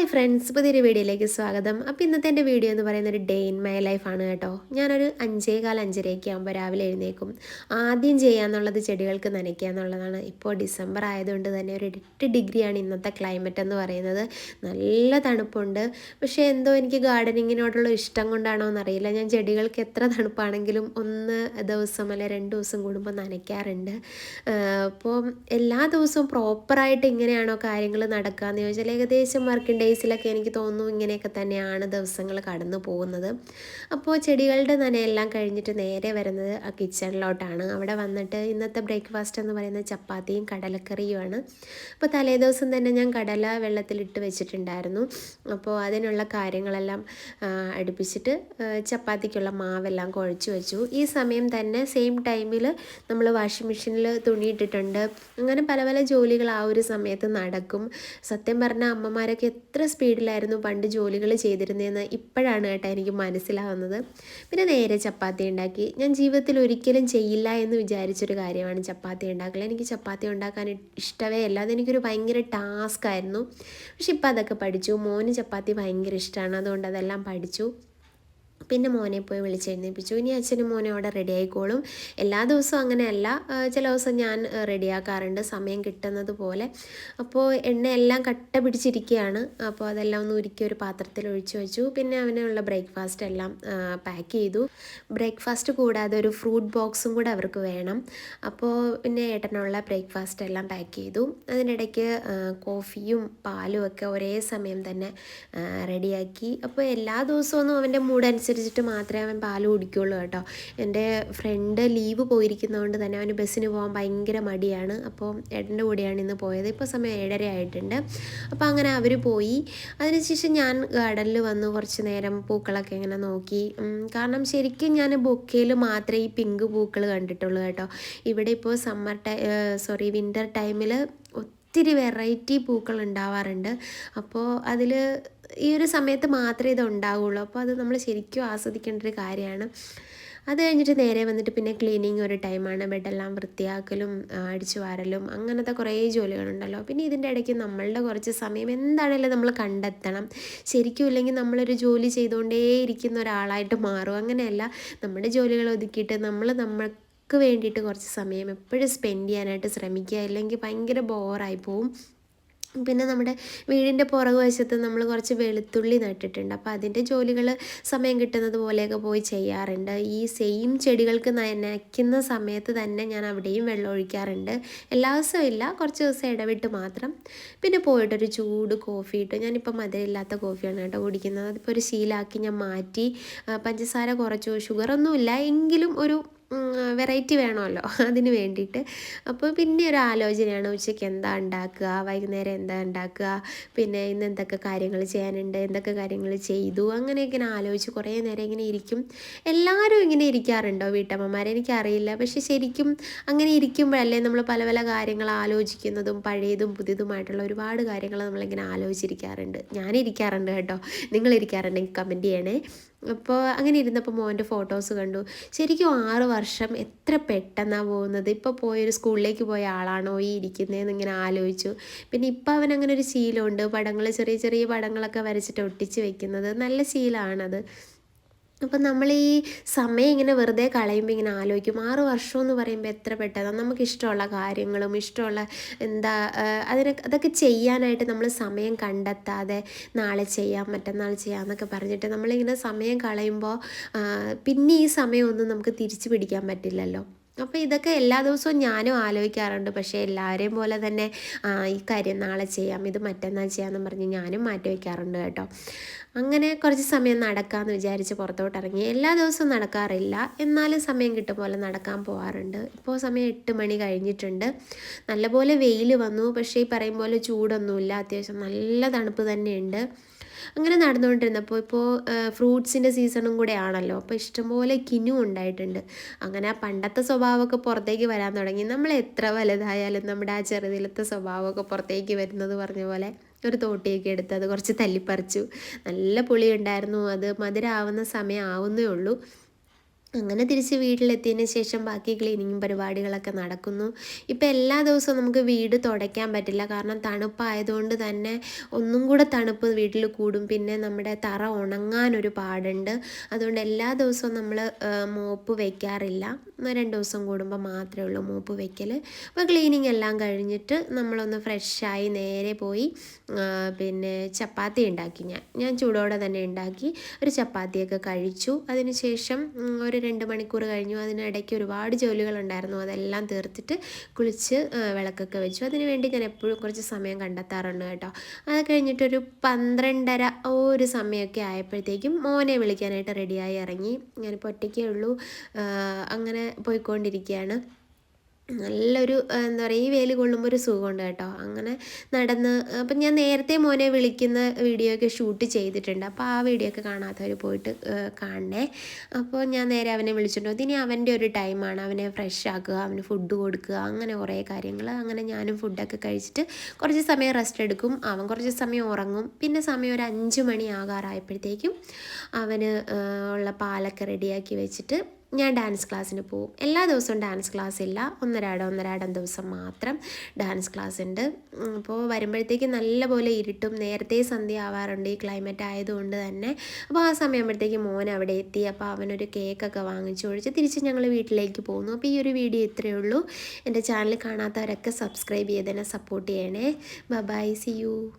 Hi friends പുതിയൊരു വീഡിയോയിലേക്ക് സ്വാഗതം. അപ്പോൾ ഇന്നത്തെ എന്റെ വീഡിയോ എന്ന് പറയുന്നത് ഒരു ഡേ ഇൻ മൈ ലൈഫാണ് കേട്ടോ. ഞാനൊരു അഞ്ചേ കാൽ അഞ്ചരയൊക്കെ ആകുമ്പോൾ രാവിലെ എഴുന്നേക്കും ആദ്യം ചെയ്യാന്നുള്ളത് ചെടികൾക്ക് നനയ്ക്കുക എന്നുള്ളതാണ്. ഇപ്പോൾ ഡിസംബർ ആയതുകൊണ്ട് തന്നെ ഒരു എട്ട് ഡിഗ്രിയാണ് ഇന്നത്തെ ക്ലൈമറ്റ് എന്ന് പറയുന്നത്. നല്ല തണുപ്പുണ്ട്. പക്ഷേ എന്തോ എനിക്ക് ഗാർഡനിങ്ങിനോടുള്ള ഇഷ്ടം കൊണ്ടാണോ എന്നറിയില്ല. ഞാൻ ചെടികൾക്ക് എത്ര തണുപ്പാണെങ്കിലും ഒന്ന് ദിവസം അല്ലെ രണ്ട് ദിവസം കൂടുമ്പോൾ നനയ്ക്കാറുണ്ട്. അപ്പോൾ എല്ലാ ദിവസവും പ്രോപ്പറായിട്ട് ഇങ്ങനെയാണോ കാര്യങ്ങൾ നടക്കുക എന്ന് ചോദിച്ചാൽ ഏകദേശം വർക്കിംഗ് ഡേയ്സിലൊക്കെ എനിക്ക് തോന്നുന്നു ഇങ്ങനെയൊക്കെ തന്നെയാണ് ദിവസങ്ങൾ കടന്നു പോകുന്നത്. അപ്പോൾ ചെടികളുടെ നനയെല്ലാം കഴിഞ്ഞിട്ട് നേരെ വരുന്നത് ആ കിച്ചണിലോട്ടാണ്. അവിടെ വന്നിട്ട് ഇന്നത്തെ ബ്രേക്ക്ഫാസ്റ്റ് എന്ന് പറയുന്നത് ചപ്പാത്തിയും കടലക്കറിയുമാണ്. അപ്പോൾ തലേദിവസം തന്നെ ഞാൻ കടല വെള്ളത്തിലിട്ട് വെച്ചിട്ടുണ്ടായിരുന്നു. അപ്പോൾ അതിനുള്ള കാര്യങ്ങളെല്ലാം അടുപ്പിച്ചിട്ട് ചപ്പാത്തിക്കുള്ള മാവെല്ലാം കുഴച്ച് വെച്ചു. ഈ സമയം തന്നെ സെയിം ടൈമിൽ നമ്മൾ വാഷിംഗ് മെഷീനിൽ തുണിയിട്ടിട്ടുണ്ട് അങ്ങനെ പല പല ജോലികൾ ആ ഒരു സമയത്ത് നടക്കും. സത്യം പറഞ്ഞാൽ അമ്മമാരൊക്കെ എത്ര സ്പീഡിലായിരുന്നു പണ്ട് ജോലികൾ ചെയ്തിരുന്നതെന്ന് ഇപ്പോഴാണ് കേട്ടോ എനിക്ക് മനസ്സിലാവുന്നത്. പിന്നെ നേരെ ചപ്പാത്തി ഉണ്ടാക്കി. ഞാൻ ജീവിതത്തിൽ ഒരിക്കലും ചെയ്യില്ല എന്ന് വിചാരിച്ചൊരു കാര്യമാണ് ചപ്പാത്തി ഉണ്ടാക്കൽ. എനിക്ക് ചപ്പാത്തി ഉണ്ടാക്കാൻ ഇഷ്ടമേ അല്ല. അതെനിക്കൊരു ഭയങ്കര ടാസ്ക് ആയിരുന്നു പക്ഷെ ഇപ്പം അതൊക്കെ പഠിച്ചു. മോന് ചപ്പാത്തി ഭയങ്കര ഇഷ്ടമാണ്. അതുകൊണ്ട് അതെല്ലാം പഠിച്ചു. പിന്നെ മോനെ പോയി വിളിച്ചെഴുന്നേപ്പിച്ചു. ഇനി അച്ഛനും മോനെ അവിടെ റെഡി ആയിക്കോളും. എല്ലാ ദിവസവും അങ്ങനെയല്ല. ചില ദിവസം ഞാൻ റെഡിയാക്കാറുണ്ട് സമയം കിട്ടുന്നത് പോലെ. അപ്പോൾ എണ്ണയെല്ലാം കട്ട പിടിച്ചിരിക്കുകയാണ് അപ്പോൾ അതെല്ലാം ഒന്ന് ഉരുക്കി ഒരു പാത്രത്തിൽ ഒഴിച്ചു വെച്ചു. പിന്നെ അവനുള്ള ബ്രേക്ക്ഫാസ്റ്റ് എല്ലാം പാക്ക് ചെയ്തു. ബ്രേക്ക്ഫാസ്റ്റ് കൂടാതെ ഒരു ഫ്രൂട്ട് ബോക്സും കൂടെ അവർക്ക് വേണം. അപ്പോൾ പിന്നെ ഏട്ടനുള്ള ബ്രേക്ക്ഫാസ്റ്റ് എല്ലാം പാക്ക് ചെയ്തു. അതിനിടയ്ക്ക് കോഫിയും പാലും ഒക്കെ ഒരേ സമയം തന്നെ റെഡിയാക്കി അപ്പോൾ എല്ലാ ദിവസവും അവന്റെ മൂഡ് അനുസരിച്ചിട്ട് മാത്രമേ അവൻ പാൽ കുടിക്കുകയുള്ളൂ കേട്ടോ. എന്റെ ഫ്രണ്ട് ലീവ് പോയിരിക്കുന്നതുകൊണ്ട് തന്നെ അവന് ബസ്സിന് പോകാൻ ഭയങ്കര മടിയാണ്. അപ്പോൾ ഏട്ടന്റെ കൂടെയാണ് ഇന്ന് പോയത്. ഇപ്പോൾ സമയം ഏഴര ആയിട്ടുണ്ട്. അപ്പോൾ അങ്ങനെ അവർ പോയി. അതിനുശേഷം ഞാൻ ഗാർഡനിൽ വന്ന്. കുറച്ച് നേരം പൂക്കളൊക്കെ ഇങ്ങനെ നോക്കി. കാരണം ശരിക്കും ഞാൻ ബൊക്കയിൽ മാത്രമേ ഈ പിങ്ക് പൂക്കൾ കണ്ടിട്ടുള്ളൂ കേട്ടോ. ഇവിടെ ഇപ്പോൾ സമ്മർ ടൈ സോറി വിന്റർ ടൈമിൽ ഒത്തിരി വെറൈറ്റി പൂക്കൾ ഉണ്ടാവാറുണ്ട്. അപ്പോൾ അതിൽ ഈ ഒരു സമയത്ത് മാത്രമേ ഇത് ഉണ്ടാവുകയുള്ളൂ അപ്പോൾ അത് നമ്മൾ ശരിക്കും ആസ്വദിക്കേണ്ട ഒരു കാര്യമാണ്. അത് കഴിഞ്ഞിട്ട് നേരെ വന്നിട്ട് പിന്നെ ക്ലീനിങ് ഒരു ടൈമാണ് ബെഡെല്ലാം വൃത്തിയാക്കലും അടിച്ചു വാരലും അങ്ങനത്തെ കുറേ ജോലികളുണ്ടല്ലോ. പിന്നെ ഇതിന്റെ ഇടയ്ക്ക് നമ്മളുടെ കുറച്ച് സമയം എന്താണെങ്കിലും നമ്മൾ കണ്ടെത്തണം. ശരിക്കും ഇല്ലെങ്കിൽ നമ്മളൊരു ജോലി ചെയ്തുകൊണ്ടേ ഇരിക്കുന്ന ഒരാളായിട്ട് മാറും. അങ്ങനെയല്ല. നമ്മുടെ ജോലികൾ ഒതുക്കിയിട്ട് നമ്മൾ നമ്മൾ നമുക്ക് വേണ്ടിയിട്ട് കുറച്ച് സമയം എപ്പോഴും സ്പെൻഡ് ചെയ്യാനായിട്ട് ശ്രമിക്കുക. അല്ലെങ്കിൽ ഭയങ്കര ബോറായി പോവും. പിന്നെ നമ്മുടെ വീടിന്റെ പുറകുവശത്ത് നമ്മൾ കുറച്ച് വെളുത്തുള്ളി നട്ടിട്ടുണ്ട്. അപ്പോൾ അതിന്റെ ജോലികൾ സമയം കിട്ടുന്നത് പോലെയൊക്കെ പോയി ചെയ്യാറുണ്ട്. ഈ സെയിം ചെടികൾക്ക് നനയ്ക്കുന്ന സമയത്ത് തന്നെ ഞാൻ അവിടെയും വെള്ളം ഒഴിക്കാറുണ്ട്. എല്ലാ ദിവസവും ഇല്ല. കുറച്ച് ദിവസം ഇടവിട്ട് മാത്രം. പിന്നെ പോയിട്ടൊരു ചൂട് കോഫി ഇട്ട്. ഞാനിപ്പോൾ മധുരമില്ലാത്ത കോഫിയാണ് കേട്ടോ കുടിക്കുന്നത്. അതിപ്പോൾ ഒരു ശീലാക്കി ഞാൻ മാറ്റി. പഞ്ചസാര കുറച്ചു. ഷുഗറൊന്നുമില്ല എങ്കിലും ഒരു വെറൈറ്റി വേണമല്ലോ. അതിന് വേണ്ടിയിട്ട്. അപ്പോൾ പിന്നെ ഒരു ആലോചനയാണ് ഉച്ചയ്ക്ക് എന്താ ഉണ്ടാക്കുക വൈകുന്നേരം എന്താ ഉണ്ടാക്കുക പിന്നെ ഇന്ന് എന്തൊക്കെ കാര്യങ്ങൾ ചെയ്യാനുണ്ട് എന്തൊക്കെ കാര്യങ്ങൾ ചെയ്തു അങ്ങനെയൊക്കെ ഇങ്ങനെ ആലോചിച്ച് കുറേ നേരം ഇങ്ങനെ ഇരിക്കും. എല്ലാവരും ഇങ്ങനെ ഇരിക്കാറുണ്ടോ വീട്ടമ്മമാരെ? എനിക്കറിയില്ല. പക്ഷെ ശരിക്കും അങ്ങനെ ഇരിക്കുമ്പോഴല്ലേ നമ്മൾ പല പല കാര്യങ്ങൾ ആലോചിക്കുന്നതും പഴയതും പുതിയതുമായിട്ടുള്ള ഒരുപാട് കാര്യങ്ങൾ നമ്മളിങ്ങനെ ആലോചിച്ചിരിക്കാറുണ്ട്. ഞാനിരിക്കാറുണ്ട് കേട്ടോ. നിങ്ങൾ ഇരിക്കാറുണ്ടെങ്കിൽ കമന്റ് ചെയ്യണേ. അപ്പോൾ അങ്ങനെ ഇരുന്നപ്പോൾ മോന്റെ ഫോട്ടോസ് കണ്ടു. ശരിക്കും ആറ് വർഷം എത്ര പെട്ടെന്നാണ് പോകുന്നത്? ഇപ്പോൾ പോയൊരു സ്കൂളിലേക്ക് പോയ ആളാണോ ഈ ഇരിക്കുന്നതെന്ന് ഇങ്ങനെ ആലോചിച്ചു. പിന്നെ ഇപ്പോൾ അവൻ അങ്ങനെ ഒരു ശീലമുണ്ട്. പടങ്ങൾ ചെറിയ ചെറിയ പടങ്ങളൊക്കെ വരച്ചിട്ട് ഒട്ടിച്ച് വെക്കുന്നത് നല്ല ശീലമാണത്. അപ്പം നമ്മൾ ഈ സമയം ഇങ്ങനെ വെറുതെ കളയുമ്പോൾ ഇങ്ങനെ ആലോചിക്കും. ആറ് വർഷം എന്ന് പറയുമ്പോൾ എത്ര പെട്ടതാണ് നമുക്ക് ഇഷ്ടമുള്ള കാര്യങ്ങളും ഇഷ്ടമുള്ള എന്താ അതിനെ അതൊക്കെ ചെയ്യാനായിട്ട് നമ്മൾ സമയം കണ്ടെത്താതെ നാളെ ചെയ്യാം മറ്റന്നാൾ ചെയ്യാം എന്നൊക്കെ പറഞ്ഞിട്ട് നമ്മളിങ്ങനെ സമയം കളയുമ്പോൾ പിന്നെ ഈ സമയമൊന്നും നമുക്ക് തിരിച്ചു പിടിക്കാൻ പറ്റില്ലല്ലോ. അപ്പോൾ ഇതൊക്കെ എല്ലാ ദിവസവും ഞാനും ആലോചിക്കാറുണ്ട്. പക്ഷേ എല്ലാവരെയും പോലെ തന്നെ ഈ കാര്യം നാളെ ചെയ്യാം ഇത് മറ്റന്നാൾ ചെയ്യാമെന്ന് പറഞ്ഞ് ഞാനും മാറ്റി വയ്ക്കാറുണ്ട് കേട്ടോ. അങ്ങനെ കുറച്ച് സമയം നടക്കാമെന്ന് വിചാരിച്ച് പുറത്തോട്ട് ഇറങ്ങി എല്ലാ ദിവസവും നടക്കാറില്ല. എന്നാലും സമയം കിട്ടും പോലെ നടക്കാൻ പോകാറുണ്ട് ഇപ്പോൾ സമയം എട്ട് മണി കഴിഞ്ഞിട്ടുണ്ട്. നല്ലപോലെ വെയിൽ വന്നു. പക്ഷേ ഈ പറയും പോലെ ചൂടൊന്നുമില്ല. അത്യാവശ്യം നല്ല തണുപ്പ് തന്നെയുണ്ട്. അങ്ങനെ നടന്നുകൊണ്ടിരുന്നപ്പോൾ ഇപ്പോൾ ഫ്രൂട്ട്സിന്റെ സീസണും കൂടെ ആണല്ലോ അപ്പോൾ ഇഷ്ടംപോലെ കിനു ഉണ്ടായിട്ടുണ്ട്. അങ്ങനെ ആ പണ്ടത്തെ സ്വഭാവമൊക്കെ പുറത്തേക്ക് വരാൻ തുടങ്ങി. നമ്മൾ എത്ര വലുതായാലും നമ്മുടെ ആ ചെറുതിലത്തെ സ്വഭാവമൊക്കെ പുറത്തേക്ക് വരുന്നത് പറഞ്ഞ പോലെ ഒരു തോട്ടിയൊക്കെ എടുത്ത് അത് കുറച്ച് തല്ലിപ്പറിച്ചു. നല്ല പുളി ഉണ്ടായിരുന്നു അത് മധുരമാവുന്ന സമയം ആവുന്നേ ഉള്ളൂ. അങ്ങനെ തിരിച്ച് വീട്ടിലെത്തിയതിന് ശേഷം ബാക്കി ക്ലീനിങ്ങും പരിപാടികളൊക്കെ നടക്കുന്നു. ഇപ്പം എല്ലാ ദിവസവും നമുക്ക് വീട് തുടയ്ക്കാൻ പറ്റില്ല. കാരണം തണുപ്പായതുകൊണ്ട് തന്നെ ഒന്നും കൂടെ തണുപ്പ് വീട്ടിൽ കൂടും. പിന്നെ നമ്മുടെ തറ ഉണങ്ങാനൊരു പാടുണ്ട്. അതുകൊണ്ട് എല്ലാ ദിവസവും നമ്മൾ മോപ്പ് വയ്ക്കാറില്ല രണ്ട് ദിവസം കൂടുമ്പോൾ മാത്രമേ ഉള്ളൂ മോപ്പ് വയ്ക്കൽ അപ്പോൾ ക്ലീനിങ് എല്ലാം കഴിഞ്ഞിട്ട് നമ്മളൊന്ന് ഫ്രഷായി നേരെ പോയി പിന്നെ ചപ്പാത്തി ഉണ്ടാക്കി. ഞാൻ ഞാൻ ചൂടോടെ തന്നെ ഉണ്ടാക്കി. ഒരു ചപ്പാത്തിയൊക്കെ കഴിച്ചു. അതിനുശേഷം ഒരു രണ്ട് മണിക്കൂർ കഴിഞ്ഞു. അതിനിടയ്ക്ക് ഒരുപാട് ജോലികൾ ഉണ്ടായിരുന്നു അതെല്ലാം തീർത്തിട്ട് കുളിച്ച് വിളക്കൊക്കെ വെച്ചു. അതിന് വേണ്ടി ഞാൻ എപ്പോഴും കുറച്ച് സമയം കണ്ടെത്താറുണ്ട് കേട്ടോ. അത് കഴിഞ്ഞിട്ടൊരു പന്ത്രണ്ടര ഒരു സമയമൊക്കെ ആയപ്പോഴത്തേക്കും മോനെ വിളിക്കാനായിട്ട് റെഡിയായി ഇറങ്ങി. ഞാനിപ്പോൾ ഒറ്റയ്ക്കേ ഉള്ളൂ. അങ്ങനെ പോയിക്കൊണ്ടിരിക്കുകയാണ്. നല്ലൊരു എന്താ പറയുക ഈ വെയിൽ കൊള്ളുമ്പോൾ ഒരു സുഖമുണ്ട് കേട്ടോ. അങ്ങനെ നടന്ന് അപ്പം ഞാൻ നേരത്തെ മോനെ വിളിക്കുന്ന വീഡിയോ ഒക്കെ ഷൂട്ട് ചെയ്തിട്ടുണ്ട്. അപ്പോൾ ആ വീഡിയോ ഒക്കെ കാണാത്തവർ പോയിട്ട് കാണണേ. അപ്പോൾ ഞാൻ നേരെ അവനെ വിളിച്ചിട്ടുണ്ട്. ഇനി അവന്റെ ഒരു ടൈമാണ് അവനെ ഫ്രഷ് ആക്കുക അവന് ഫുഡ് കൊടുക്കുക അങ്ങനെ കുറേ കാര്യങ്ങൾ. അങ്ങനെ ഞാനും ഫുഡൊക്കെ കഴിച്ചിട്ട് കുറച്ച് സമയം റെസ്റ്റ് എടുക്കും. അവൻ കുറച്ച് സമയം ഉറങ്ങും. പിന്നെ സമയം ഒരു അഞ്ച് മണി ആകാറായപ്പോഴത്തേക്കും അവന് ഉള്ള പാലൊക്കെ റെഡിയാക്കി വെച്ചിട്ട് ഞാൻ ഡാൻസ് ക്ലാസ്സിന് പോവും. എല്ലാ ദിവസവും ഡാൻസ് ക്ലാസ് ഇല്ല. ഒന്നരാടം ഒന്നരാടം ദിവസം മാത്രം ഡാൻസ് ക്ലാസ് ഉണ്ട്. അപ്പോൾ വരുമ്പോഴത്തേക്ക് നല്ലപോലെ ഇരുട്ടും. നേരത്തെ സന്ധ്യ ആവാറുണ്ട് ഈ ക്ലൈമറ്റ് ആയതുകൊണ്ട് തന്നെ. അപ്പോൾ ആ സമയമാകുമ്പോഴത്തേക്ക് മോൻ അവിടെ എത്തി. അപ്പോൾ അവനൊരു കേക്കൊക്കെ വാങ്ങിച്ചു ഒഴിച്ച് തിരിച്ച് ഞങ്ങൾ വീട്ടിലേക്ക് പോകുന്നു. അപ്പോൾ ഈ ഒരു വീഡിയോ ഇത്രയേ ഉള്ളൂ. എന്റെ ചാനൽ കാണാത്തവരൊക്കെ സബ്സ്ക്രൈബ് ചെയ്തതിനെ സപ്പോർട്ട് ചെയ്യണേ. Bye see you